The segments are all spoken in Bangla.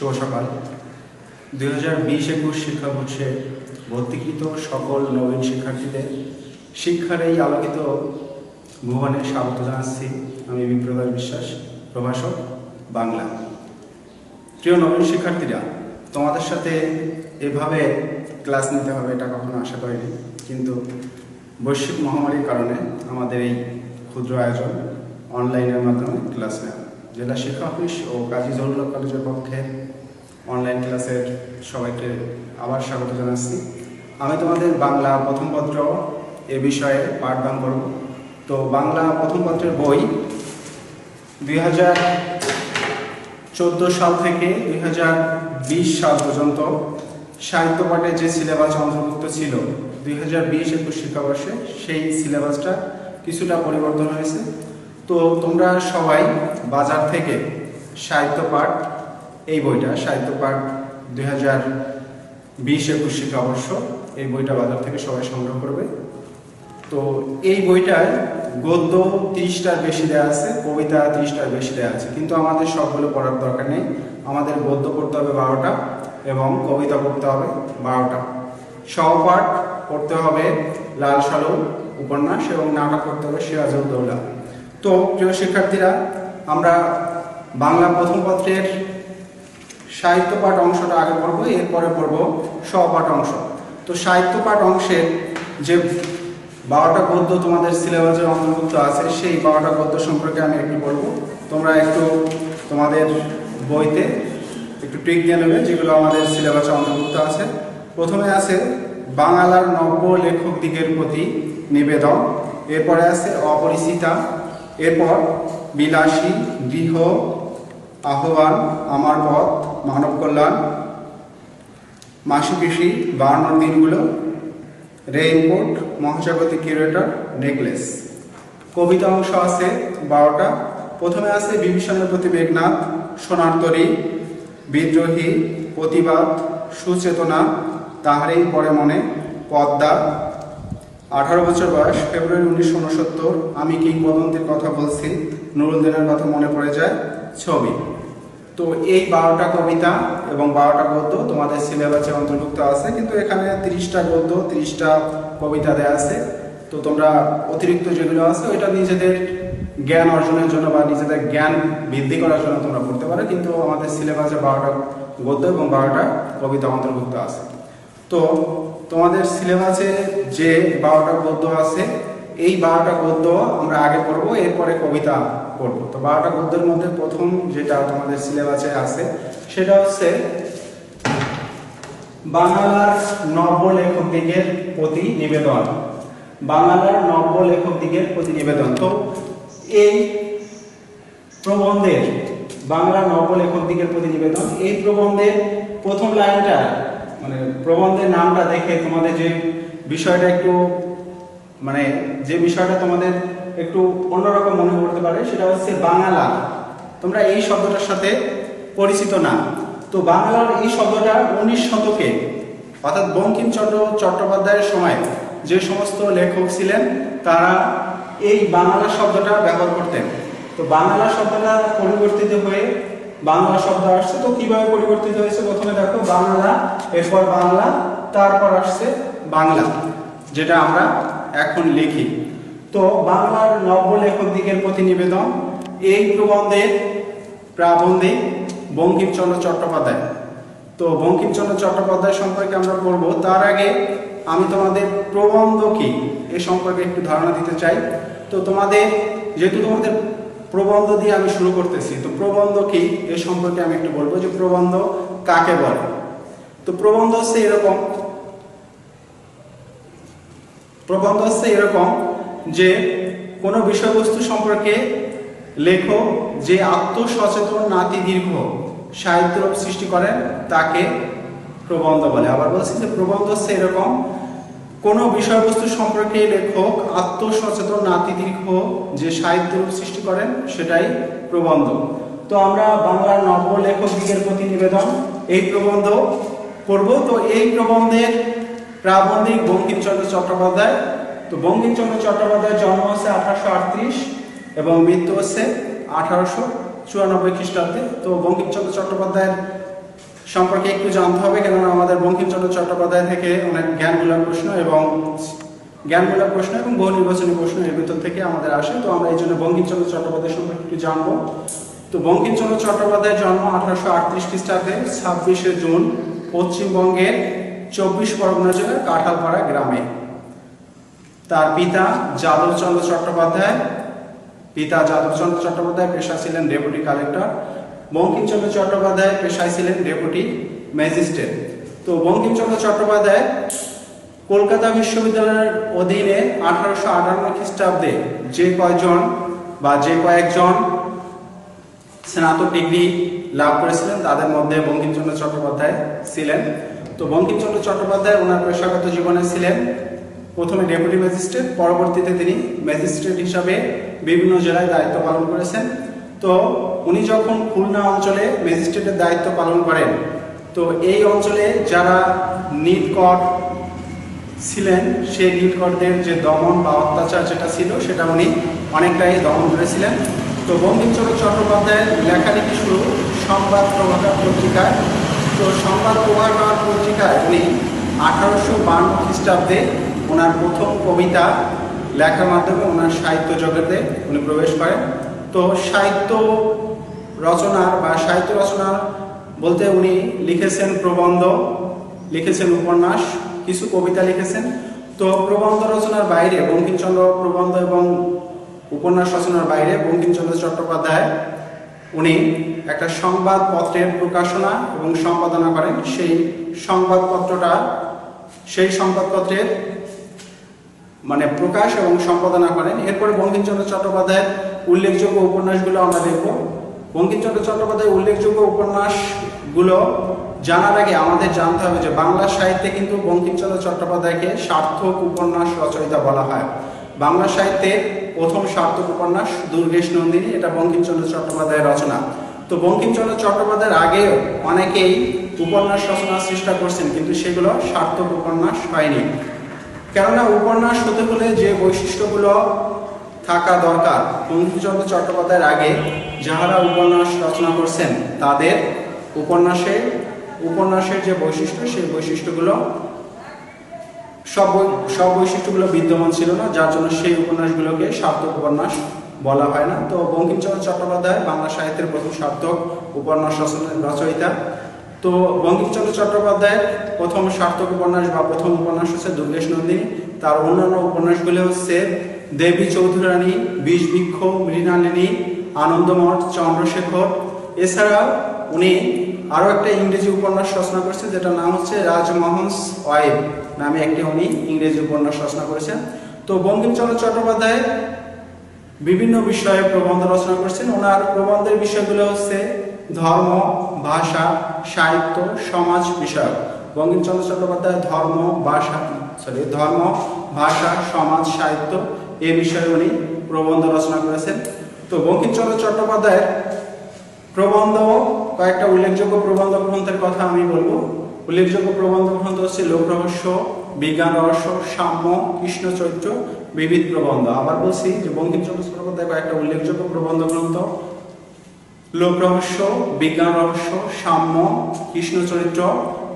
শুভ সকাল। দুই হাজার বিশ একুশ শিক্ষাবর্ষে ভর্তিকৃত সকল নবীন শিক্ষার্থীদের শিক্ষার এই আলোকিত ভুবনে স্বাগত জানাচ্ছি আমি বিপ্রদাস বিশ্বাস, প্রভাষক, বাংলা। প্রিয় নবীন শিক্ষার্থীরা, তোমাদের সাথে এভাবে ক্লাস নিতে হবে এটা কখনো আশা করিনি, কিন্তু বৈশ্বিক মহামারীর কারণে আমাদের এই ক্ষুদ্র আয়োজন অনলাইনের মাধ্যমে ক্লাস নেওয়া। জেলা শিক্ষা অফিস ও কাজী জহুরুল্লাহ কলেজের পক্ষে অনলাইন ক্লাসের সবাইকে আবার স্বাগত জানাচ্ছি। আমি তোমাদের বাংলা প্রথম পত্র এ বিষয়ে পাঠদান করব। তো বাংলা প্রথম পত্রের বই দুই চোদ্দ সাল থেকে দুই হাজার বিশ সাল পর্যন্ত সাহিত্য পাঠে যে সিলেবাস অন্তর্ভুক্ত ছিল, দুই হাজার বিশ একুশ শিক্ষাবর্ষে সেই সিলেবাসটা কিছুটা পরিবর্তন হয়েছে। তো তোমরা সবাই বাজার থেকে সাহিত্য পাঠ, এই বইটা, সাহিত্য পাঠ দুই হাজার বিশ একুশ শিক্ষাবর্ষ এই বইটা বাজার থেকে সবাই সংগ্রহ করবে। তো এই বইটায় গদ্য তিরিশটার বেশি দেওয়া আছে, কবিতা তিরিশটার বেশি দেওয়া আছে, কিন্তু আমাদের সবগুলো পড়ার দরকার নেই। আমাদের গদ্য পড়তে হবে বারোটা এবং কবিতা পড়তে হবে বারোটা। সহপাঠ পড়তে হবে লাল সালু উপন্যাস এবং নাটক পড়তে হবে সিরাজউদ্দৌলা তো প্রিয় শিক্ষার্থীরা, আমরা বাংলা প্রথম পত্রের সাহিত্য পাঠ অংশটা আগে পড়ব, এরপরে পড়ব সহপাঠ অংশ। তো সাহিত্য পাঠ অংশের যে বারোটা গদ্য তোমাদের সিলেবাসের অন্তর্ভুক্ত আছে, সেই বারোটা গদ্য সম্পর্কে আমি একটু বলব। তোমরা একটু তোমাদের বইতে একটু ট্রিক দিয়ে নেবে, যেগুলো আমাদের সিলেবাসে অন্তর্ভুক্ত আছে। প্রথমে আছে বাংলার নব্য লেখক দিকের প্রতি নিবেদন, এরপরে আছে অপরিচিতা এরপর বিলাসী, গৃহ, আহ্বান, আমার পথ, মানব কল্যাণ মাসি পিসি বাড়ানোর দিনগুলো, রেইনকোট, মহাজাগতিক কিউরেটর, নেকলেস। কবিতা অংশ আছে বারোটা। প্রথমে আছে বিভীষণের প্রতি মেঘনাথ সোনার তরী, বিদ্রোহী, প্রতিবাদ, সুচেতনা, তাহারেই পরে মনে, পদ্মা আঠারো বছর বয়স, ফেব্রুয়ারি উনিশশো উনসত্তর, আমি কিংবদন্তির কথা বলছি নুরুল নুরুদ্দিনের কথা মনে পড়ে যায়, ছবি। তো এই বারোটা কবিতা এবং বারোটা গদ্য তোমাদের সিলেবাসে অন্তর্ভুক্ত আছে, কিন্তু এখানে তিরিশটা গদ্য, তিরিশটা কবিতা দেয়া আছে। তো তোমরা অতিরিক্ত যেগুলো আছে, ওইটা নিজেদের জ্ঞান অর্জনের জন্য বা নিজেদের জ্ঞান বৃদ্ধি করার জন্য তোমরা পড়তে পারো, কিন্তু আমাদের সিলেবাসে বারোটা গদ্য এবং বারোটা কবিতা অন্তর্ভুক্ত আছে। তো তোমাদের সিলেবাসে যে বারোটা গদ্য আছে, এই বারোটা গদ্য আমরা আগে পড়ব, এরপরে কবিতা পড়ব। তো বারোটা গদ্যের মধ্যে প্রথম যেটা তোমাদের সিলেবাসে আছে, সেটা হচ্ছে বাংলার নব্য লেখক দিগের প্রতি নিবেদন। বাংলার নব্য লেখক দিগের প্রতি নিবেদন। তো এই প্রবন্ধের বাংলা নব্য লেখক দিগের প্রতি নিবেদন, এই প্রবন্ধের প্রথম লাইনটা মানে প্রবন্ধের নামটা দেখে তোমাদের যে বিষয়টা একটু মানে যে বিষয়টা তোমাদের একটু অন্যরকম মনে করতে পারে, সেটা হচ্ছে বাংলা। তোমরা এই শব্দটার সাথে পরিচিত না। তো বাংলার এই শব্দটা উনিশ শতকে, অর্থাৎ বঙ্কিমচন্দ্র চট্টোপাধ্যায়ের সময় যে সমস্ত লেখক ছিলেন, তারা এই বাংলা শব্দটা ব্যবহার করতেন। তো বাংলা শব্দটা পরিবর্তিত হয়ে বাংলা শব্দ আসছে, তো কীভাবে পরিবর্তিত হয়েছে প্রথমে দেখো, বাংলা, এরপর বাংলা, তারপর আসছে বাংলা, যেটা আমরা এখন লিখি। তো বাংলার নব্য লেখক দিকের প্রতি নিবেদন এই প্রবন্ধের প্রাবন্ধিক বঙ্কিমচন্দ্র চট্টোপাধ্যায়। তো বঙ্কিমচন্দ্র চট্টোপাধ্যায় সম্পর্কে আমরা পড়ব, তার আগে আমি তোমাদের প্রবন্ধ কি, এ সম্পর্কে একটু ধারণা দিতে চাই। তো তোমাদের, যেহেতু তোমাদের প্রবন্ধ দিয়ে আমি শুরু করতেছি। তো প্রবন্ধ কি? এ সম্পর্কে আমি একটু বলব যে প্রবন্ধ কাকে বলে? তো প্রবন্ধ হচ্ছে এরকম প্রবন্ধ হচ্ছে এরকম যে কোনো বিষয়বস্তু সম্পর্কে লেখক যে আত্মসচেতন নাতি দীর্ঘ সাহিত্য সৃষ্টি করেন, তাকে প্রবন্ধ বলে। আবার বলছি যে প্রবন্ধ হচ্ছে এরকম কোনো বিষয়বস্তু সম্পর্কে লেখক, আত্মসচেতন নাতিদীর্ঘ যে সাহিত্য সৃষ্টি করেন, সেটাই প্রবন্ধ। তো আমরা বাংলার নব্য লেখক দিকের প্রতি নিবেদন। এই প্রবন্ধ পড়ব। তো এই প্রবন্ধের প্রাবন্ধিক বঙ্কিমচন্দ্র চট্টোপাধ্যায়। তো বঙ্কিমচন্দ্র চট্টোপাধ্যায়ের জন্ম হচ্ছে আঠারোশো আটত্রিশ এবং মৃত্যু হচ্ছে আঠারোশো চুরানব্বই খ্রিস্টাব্দে। তো বঙ্কিমচন্দ্র চট্টোপাধ্যায়ের সম্পর্কে একটু জানতে হবে, কেননা আমাদের বঙ্কিমচন্দ্র চট্টোপাধ্যায় থেকে অনেক জ্ঞানমূলক প্রশ্ন এবং জ্ঞানমূলক প্রশ্ন এবং বহু নির্বাচনী প্রশ্ন এর ভিতর থেকে আমাদের আসে। তো আমরা এই জন্য বঙ্কিমচন্দ্র চট্টোপাধ্যায় সম্পর্কে একটু জানব। তো বঙ্কিমচন্দ্র চট্টোপাধ্যায়ের জন্ম আঠারোশো আটত্রিশ খ্রিস্টাব্দে ছাব্বিশে জুন পশ্চিমবঙ্গের চব্বিশ পরগনা জেলার কাঁঠালপাড়া গ্রামে। তার পিতা যাদবচন্দ্র চট্টোপাধ্যায়। পিতা যাদবচন্দ্র চট্টোপাধ্যায়, পেশা ছিলেন ডেপুটি কালেক্টর। বঙ্কিমচন্দ্র চট্টোপাধ্যায় পেশায় ছিলেন ডেপুটি ম্যাজিস্ট্রেট। তো বঙ্কিমচন্দ্র চট্টোপাধ্যায় কলকাতা বিশ্ববিদ্যালয়ের অধীনে আঠারোশো আটান্ন খ্রিস্টাব্দে যে কয়জন বা যে কয়েকজন স্নাতক ডিগ্রি লাভ করেছিলেন, তাদের মধ্যে বঙ্কিমচন্দ্র চট্টোপাধ্যায় ছিলেন। তো বঙ্কিমচন্দ্র চট্টোপাধ্যায় ওনার পেশাগত জীবনে ছিলেন প্রথমে ডেপুটি ম্যাজিস্ট্রেট, পরবর্তীতে তিনি ম্যাজিস্ট্রেট হিসাবে বিভিন্ন জেলায় দায়িত্ব পালন করেছেন। তো উনি যখন খুলনা অঞ্চলে ম্যাজিস্ট্রেটের দায়িত্ব পালন করেন, তো এই অঞ্চলে যারা নিটকট ছিলেন সেই নীলকরদের যে দমন বা অত্যাচার যেটা ছিল, সেটা উনি অনেকটাই দমন করেছিলেন। তো বঙ্কিমচন্দ্র চট্টোপাধ্যায়ের লেখালেখি শুরু সংবাদ প্রভাকর পত্রিকায়। তো সংবাদ প্রভাকর পত্রিকায় উনি আঠারোশো বান্ন খ্রিস্টাব্দে ওনার প্রথম কবিতা লেখার মাধ্যমে ওনার সাহিত্য জগতে উনি প্রবেশ করেন। তো সাহিত্য রচনার বা সাহিত্য রচনার বলতে উনি লিখেছেন প্রবন্ধ, লিখেছেন উপন্যাস, কিছু কবিতা লিখেছেন। তো প্রবন্ধ রচনার বাইরে বঙ্কিমচন্দ্র প্রবন্ধ এবং উপন্যাস রচনার বাইরে বঙ্কিমচন্দ্র চট্টোপাধ্যায় উনি একটা সংবাদপত্রের প্রকাশনা এবং সম্পাদনা করেন। সেই সংবাদপত্রটা, সেই সংবাদপত্রের মানে প্রকাশ এবং সম্পাদনা করেন। এরপরে বঙ্কিমচন্দ্র চট্টোপাধ্যায়ের উল্লেখযোগ্য উপন্যাসগুলো আমরা দেখব। বঙ্কিমচন্দ্র চট্টোপাধ্যায়ের উল্লেখযোগ্য উপন্যাসগুলো জানার আগে আমাদের জানতে হবে যে বাংলা সাহিত্যে কিন্তু বঙ্কিমচন্দ্র চট্টোপাধ্যায়কে সার্থক উপন্যাস রচয়িতা বলা হয়। বাংলা সাহিত্যে প্রথম সার্থক উপন্যাস দুর্গেশ নন্দিনী, এটা বঙ্কিমচন্দ্র চট্টোপাধ্যায়ের রচনা। তো বঙ্কিমচন্দ্র চট্টোপাধ্যায়ের আগেও অনেকেই উপন্যাস রচনার চেষ্টা করছেন, কিন্তু সেগুলো সার্থক উপন্যাস হয়নি। কেননা উপন্যাস হতে হলে যে বৈশিষ্ট্যগুলো থাকা দরকার, বঙ্কিমচন্দ্র চট্টোপাধ্যায়ের আগে যাহারা উপন্যাস রচনা করছেন, তাদের উপন্যাসে, উপন্যাসের যে বৈশিষ্ট্য, সেই বৈশিষ্ট্যগুলো, সব সব বৈশিষ্ট্যগুলো বিদ্যমান ছিল না, যার জন্য সেই উপন্যাসগুলোকে সার্থক উপন্যাস বলা হয় না। তো বঙ্কিমচন্দ্র চট্টোপাধ্যায় বাংলা সাহিত্যের প্রথম সার্থক উপন্যাস রচনা- রচয়িতা। তো বঙ্কিমচন্দ্র চট্টোপাধ্যায়ের প্রথম সার্থক উপন্যাস বা প্রথম উপন্যাস হচ্ছে দুর্গেশ নন্দিনী। তার অন্যান্য উপন্যাসগুলি হচ্ছে দেবী চৌধুরানী, বিষবৃক্ষ, মৃণালিনী, আনন্দমঠ, চন্দ্রশেখর। এছাড়াও উনি আরও একটা ইংরেজি উপন্যাস রচনা করেছেন, যেটার নাম হচ্ছে রাজমোহনস ওয়াইফ নামে একটি উনি ইংরেজি উপন্যাস রচনা করেছেন। তো বঙ্কিমচন্দ্র চট্টোপাধ্যায় বিভিন্ন বিষয়ে প্রবন্ধ রচনা করেছেন। ওনার প্রবন্ধের বিষয়গুলো হচ্ছে ধর্ম, ভাষা, সাহিত্য, সমাজ বিষয়ক। বঙ্কিমচন্দ্র চট্টোপাধ্যায় ধর্ম, ভাষা সরি ধর্ম, ভাষা, সমাজ, সাহিত্য এ বিষয়ে উনি প্রবন্ধ রচনা করেছেন। তো বঙ্কিমচন্দ্র চট্টোপাধ্যায়ের প্রবন্ধ, কয়েকটা উল্লেখযোগ্য প্রবন্ধ গ্রন্থের কথা আমি বলব। উল্লেখযোগ্য প্রবন্ধ গ্রন্থ হচ্ছে লোক রহস্য, বিজ্ঞান রহস্য, সাম্য, কৃষ্ণ চৈত্র বিবিধ প্রবন্ধ। আবার বলছি যে বঙ্কিমচন্দ্র চট্টোপাধ্যায় কয়েকটা উল্লেখযোগ্য প্রবন্ধ গ্রন্থ। লোক রহস্য বিজ্ঞান রহস্য, সাম্য, কৃষ্ণ চরিত্র,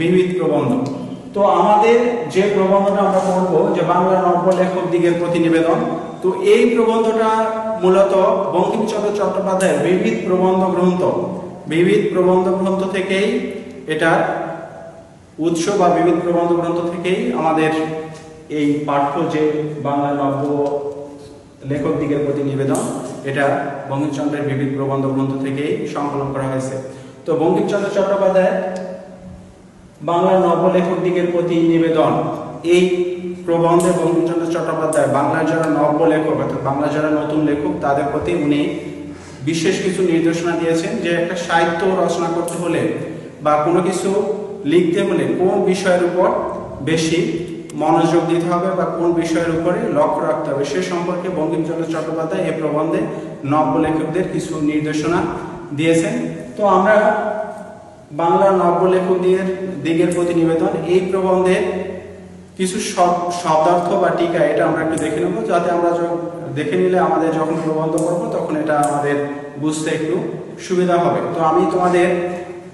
বিবিধ প্রবন্ধ। তো আমাদের যে প্রবন্ধটা আমরা পড়ব, যে বাংলা নব্য লেখক দিগের প্রতিনিবেদন, তো এই প্রবন্ধটা মূলত বঙ্কিমচন্দ্র চট্টোপাধ্যায়ের বিবিধ প্রবন্ধ গ্রন্থ। বিবিধ প্রবন্ধ গ্রন্থ থেকেই এটার উৎস বা বিবিধ প্রবন্ধ গ্রন্থ থেকেই আমাদের এই পাঠ্য যে বাংলা নব্য লেখক দিগের প্রতি নিবেদন এটা বঙ্কিমচন্দ্রের বিবিধ প্রবন্ধ গ্রন্থ থেকেই সংকলন করা হয়েছে। তো বঙ্কিমচন্দ্র চট্টোপাধ্যায় বাংলা নবলেখক দিগের প্রতি নিবেদন। এই প্রবন্ধে বঙ্কিমচন্দ্র চট্টোপাধ্যায় বাংলার যারা নব্য লেখক অর্থাৎ বাংলা যারা নতুন লেখক, তাদের প্রতি উনি বিশেষ কিছু নির্দেশনা দিয়েছেন যে একটা সাহিত্য রচনা করতে হলে বা কোনো কিছু লিখতে হলে কোন বিষয়ের উপর বেশি মনোযোগ দিতে হবে বা কোন বিষয়ের উপরে লক্ষ্য রাখতে হবে সে সম্পর্কে বঙ্কিমচন্দ্র চট্টোপাধ্যায় এই প্রবন্ধে নব্য লেখকদের কিছু নির্দেশনা দিয়েছেন। তো আমরা বাংলা নব্য লেখকদের দিকের প্রতি নিবেদন। এই প্রবন্ধে কিছু শব- শব্দার্থ বা টিকা এটা আমরা একটু দেখে নেব, যাতে আমরা দেখে নিলে আমাদের যখন প্রবন্ধ করব তখন এটা আমাদের বুঝতে একটু সুবিধা হবে। তো আমি তোমাদের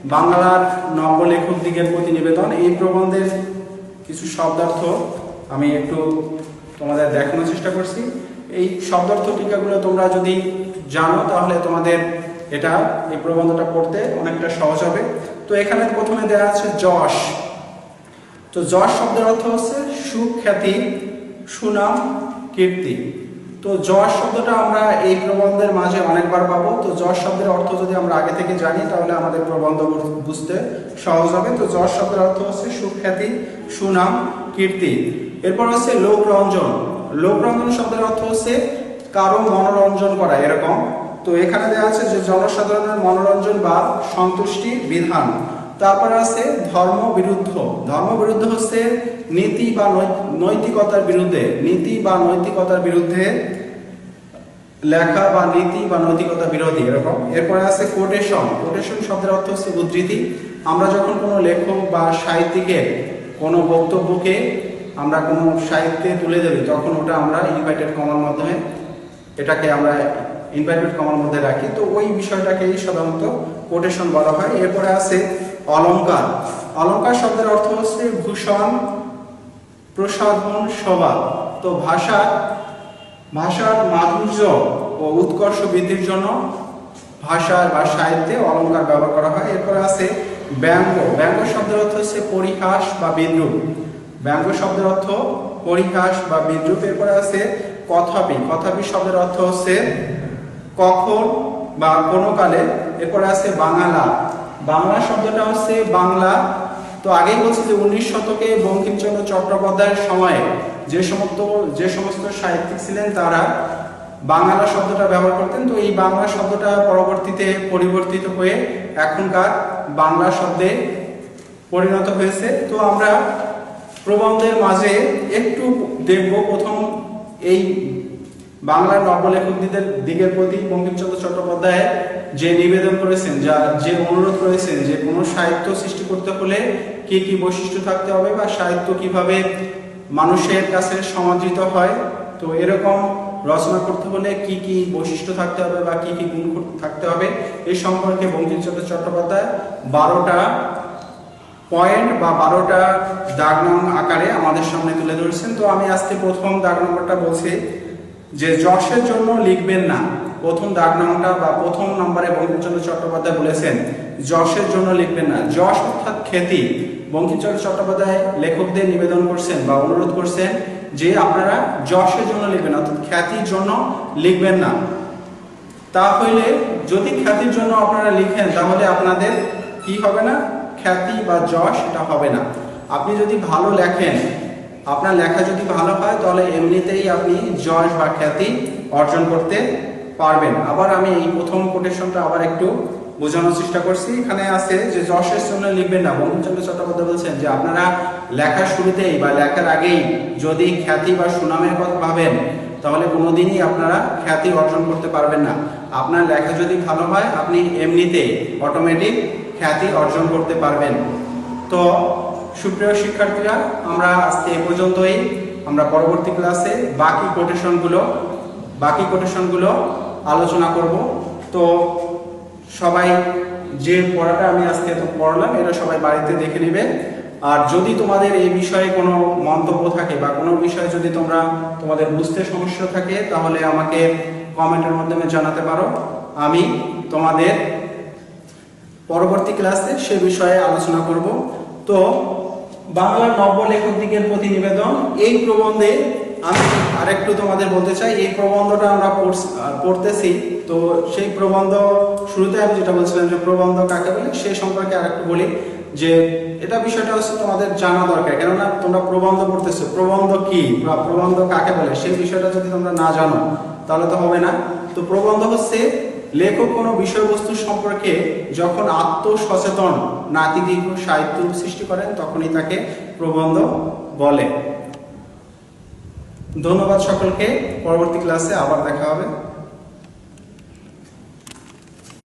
বাংলার নবলেখক দিকের প্রতি নিবেদন। এই প্রবন্ধের কিছু শব্দার্থ আমি একটু তোমাদের দেখানোর চেষ্টা করছি। এই শব্দার্থ টিকাগুলো তোমরা যদি জানো, তাহলে তোমাদের এটা, এই প্রবন্ধটা পড়তে অনেকটা সহজ হবে। তো এখানে প্রথমে দেওয়া আছে যশ। তো যশ শব্দের অর্থ হচ্ছে সুখ্যাতি, সুনাম, কীর্তি। তো যশ শব্দটা আমরা এই প্রবন্ধের মাঝে অনেকবার পাবো। তো যশ শব্দের অর্থ যদি আমরা আগে থেকে জানি, তাহলে আমাদের প্রবন্ধ বুঝতে সহজ হবে। তো যশ শব্দের অর্থ হচ্ছে সুখ্যাতি, সুনাম, কীর্তি। এরপর হচ্ছে লোকরঞ্জন। লোকরঞ্জন শব্দের অর্থ হচ্ছে কারও মনোরঞ্জন করা, এরকম। তো এখানে দেওয়া আছে যে জনসাধারণের মনোরঞ্জন বা সন্তুষ্টি বিধান। তারপরে আছে ধর্ম বিরুদ্ধ ধর্ম বিরুদ্ধ হচ্ছে নীতি বা নৈতিকতার বিরুদ্ধে। নীতি বা নৈতিকতার বিরুদ্ধে লেখা বা নীতি বা নৈতিকতা বিরোধী, এরকম। এরপরে আছে কোটেশন কোটেশন শব্দের অর্থ হচ্ছে উদ্ধৃতি। আমরা যখন কোনো লেখক বা সাহিত্যিকের কোনো বক্তব্যকে আমরা কোনো সাহিত্যে তুলে ধরি, তখন ওটা আমরা ইনভাইটেড কমার মাধ্যমে এটাকে আমরা ইনভাইটেড কমার মধ্যে রাখি। তো ওই বিষয়টাকেই সাধারণত কোটেশন বলা হয়। এরপরে আছে অলংকার অলঙ্কার শব্দের অর্থ হচ্ছে ভূষণ প্রসাধন শোভা। তো ভাষা, ভাষার মাধুর্য ও উৎকর্ষ বৃদ্ধির জন্য ভাষার বা সাহিত্যে অলঙ্কার ব্যবহার করা হয়। এরপরে আছে ব্যঙ্গ। ব্যঙ্গ শব্দের অর্থ হচ্ছে পরিহাস বা বিদ্রুপ। ব্যঙ্গ শব্দের অর্থ পরিহাস বা বিদ্রুপ। এরপরে আছে কথাপি। কথাপি শব্দের অর্থ হচ্ছে কখন বা কোনো কালে এরপরে আছে বাংলা বাংলা শব্দটা হচ্ছে বাংলা। তো আগেই বলছি যে উনিশ শতকে বঙ্কিমচন্দ্র চট্টোপাধ্যায়ের সময়ে যে সমস্ত যে সমস্ত সাহিত্যিক ছিলেন তারা বাংলা শব্দটা ব্যবহার করতেন। তো এই বাংলা শব্দটা পরবর্তীতে পরিবর্তিত হয়ে এখনকার বাংলা শব্দে পরিণত হয়েছে। তো আমরা প্রবন্ধের মাঝে একটু দেখব প্রথম এই বাংলার নবলেখকদের দিকের প্রতি বঙ্কিমচন্দ্র চট্টোপাধ্যায় যে নিবেদন করেছেন, যা যে অনুরোধ করেছেন যে কোনো সাহিত্য সৃষ্টি করতে হলে কি কি বৈশিষ্ট্য থাকতে হবে বা সাহিত্য কীভাবে মানুষের কাছে সমাদৃত হয়, তো এরকম রচনা করতে হলে কি কি বৈশিষ্ট্য থাকতে হবে বা কি কি গুণ থাকতে হবে, এই সম্পর্কে বঙ্কিমচন্দ্র চট্টোপাধ্যায় বারোটা পয়েন্ট বা বারোটা দাগ নং আকারে আমাদের সামনে তুলে ধরেছেন। তো আমি আজকে প্রথম দাগ নম্বরটা বলছি যে যশের জন্য লিখবেন না, প্রথম দাগ নম্বরটা বা প্রথম নম্বরে বঙ্কিমচন্দ্র চট্টোপাধ্যায় বলেছেন, যশের জন্য লিখবেন না। যশ অর্থাৎ খ্যাতি। বঙ্কিমচন্দ্র চট্টোপাধ্যায় লেখকদের নিবেদন করছেন বা অনুরোধ করছেন যে আপনারা যশের জন্য লিখবেন অর্থাৎ খ্যাতির জন্য লিখবেন না। তা হইলে যদি খ্যাতির জন্য আপনারা লিখেন, তাহলে আপনাদের কি হবে না? খ্যাতি বা যশ এটা হবে না। আপনি যদি ভালো লেখেন আপনার লেখা যদি ভালো হয়, তাহলে এমনিতেই আপনি যশ বা খ্যাতি অর্জন করতে পারবেন। আবার আমি এই প্রথম কোটেশনটা আবার একটু বোঝানোর চেষ্টা করছি। এখানে আছে যে যশের জন্য লিখবেন না। বঙ্কিমচন্দ্র চট্টোপাধ্যায় বলছেন যে, আপনারা লেখার শুরুতেই বা লেখার আগেই যদি খ্যাতি বা সুনামের কথা ভাবেন, তাহলে কোনোদিনই আপনারা খ্যাতি অর্জন করতে পারবেন না। আপনার লেখা যদি ভালো হয়, আপনি এমনিতেই অটোমেটিক খ্যাতি অর্জন করতে পারবেন। তো সুপ্রিয় শিক্ষার্থীরা, আমরা আজকে এ পর্যন্তই। আমরা পরবর্তী ক্লাসে বাকি কোটেশনগুলো বাকি কোটেশনগুলো আলোচনা করব। তো সবাই যে পড়াটা আমি আজকে তো পড়লাম, এটা সবাই বাড়িতে দেখে নেবে আর যদি তোমাদের এই বিষয়ে কোনো মন্তব্য থাকে বা কোনো বিষয়ে যদি তোমরা তোমাদের বুঝতে সমস্যা থাকে, তাহলে আমাকে কমেন্টের মাধ্যমে জানাতে পারো। আমি তোমাদের পরবর্তী ক্লাসে সে বিষয়ে আলোচনা করব। তো বাংলার নব্য লেখক দিকের প্রতিনিবেদন এই প্রবন্ধে আমি আরেকটু তোমাদের বলতে চাই, এই প্রবন্ধটা আমরা পড়তেছি। তো সেই প্রবন্ধ শুরুতে আমি যেটা বলছিলাম যে প্রবন্ধ কাকে বলে, সে সম্পর্কে আরেকটু বলি যে এটা বিষয়টা হচ্ছে তোমাদের জানা দরকার। কেননা তোমরা প্রবন্ধ পড়তেছো, প্রবন্ধ কি বা প্রবন্ধ কাকে বলে, সেই বিষয়টা যদি তোমরা না জানো, তাহলে তো হবে না। তো প্রবন্ধ হচ্ছে লেখক কোনো বিষয়বস্তু সম্পর্কে যখন আত্মসচেতন নাতিদীর্ঘ সাহিত্য সৃষ্টি করেন, তখনই তাকে প্রবন্ধ বলে। ধন্যবাদ সকলকে। পরবর্তী ক্লাসে আবার দেখা হবে।